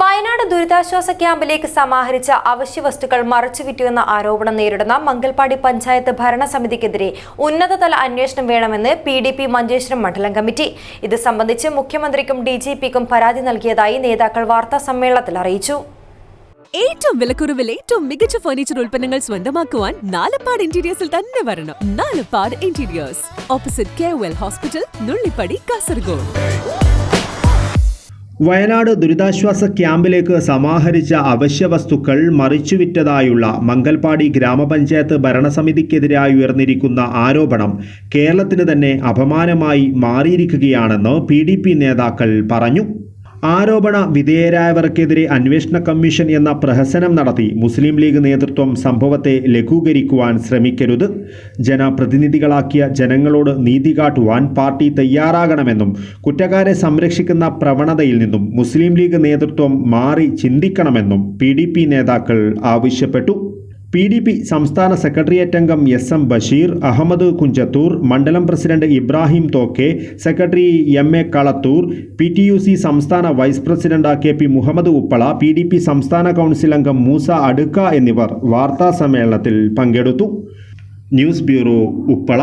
വയനാട് ദുരിതാശ്വാസ ക്യാമ്പിലേക്ക് സമാഹരിച്ച അവശ്യ വസ്തുക്കൾ മറച്ചുവിറ്റുവെന്ന ആരോപണം നേരിടുന്ന മംഗൽപാടി പഞ്ചായത്ത് ഭരണസമിതിക്കെതിരെ ഉന്നതതല അന്വേഷണം വേണമെന്ന് പി ഡി പി മഞ്ചേശ്വരം മണ്ഡലം കമ്മിറ്റി. ഇത് സംബന്ധിച്ച് മുഖ്യമന്ത്രിക്കും ഡി ജി പിക്കും പരാതി നൽകിയതായി നേതാക്കൾ വാർത്താ സമ്മേളനത്തിൽ അറിയിച്ചു. ഏറ്റവും വിലക്കുറവിൽ ഏറ്റവും മികച്ച ഫർണിച്ചർ ഉൽപ്പന്നങ്ങൾ സ്വന്തമാക്കുവാൻ നാലപ്പാട് ഇന്റീരിയേഴ്സിൽ തന്നെ വരണം. Nalappad interiors opposite K hospital Nullippady Kasaragod Wayanad ദുരിതാശ്വാസ ക്യാമ്പിലേക്ക് സമാഹരിച്ച അവശ്യ വസ്തുക്കൾ മറിച്ചുവിറ്റതായുള്ള മംഗൽപാടി ഗ്രാമപഞ്ചായത്ത് ഭരണസമിതിക്കെതിരായി ഉയർന്നിരിക്കുന്ന ആരോപണം കേരളത്തിന് തന്നെ അപമാനമായി മാറിയിരിക്കുകയാണെന്ന് പി നേതാക്കൾ പറഞ്ഞു. ആരോപണ വിധേയരായവർക്കെതിരെ അന്വേഷണ കമ്മീഷൻ എന്ന പ്രഹസനം നടത്തി മുസ്ലിം ലീഗ് നേതൃത്വം സംഭവത്തെ ലഘൂകരിക്കുവാൻ ശ്രമിക്കരുത്. ജനപ്രതിനിധികളാക്കിയ ജനങ്ങളോട് നീതി കാട്ടുവാൻ പാർട്ടി തയ്യാറാകണമെന്നും കുറ്റക്കാരെ സംരക്ഷിക്കുന്ന പ്രവണതയിൽ നിന്നും മുസ്ലിം ലീഗ് നേതൃത്വം മാറി ചിന്തിക്കണമെന്നും പി നേതാക്കൾ ആവശ്യപ്പെട്ടു. പി ഡി പി സംസ്ഥാന സെക്രട്ടേറിയറ്റ് അംഗം എസ് എം ബഷീർ അഹമ്മദ് കുഞ്ചത്തൂർ മണ്ഡലം president Ibrahim Thokke secretary M A Kalathur P T U C സംസ്ഥാന vice president K P Muhammad Uppala P D P സംസ്ഥാന കൗൺസിൽ അംഗം മൂസ അടുക്ക എന്നിവർ വാർത്താ സമ്മേളനത്തിൽ പങ്കെടുത്തു. News bureau Uppala.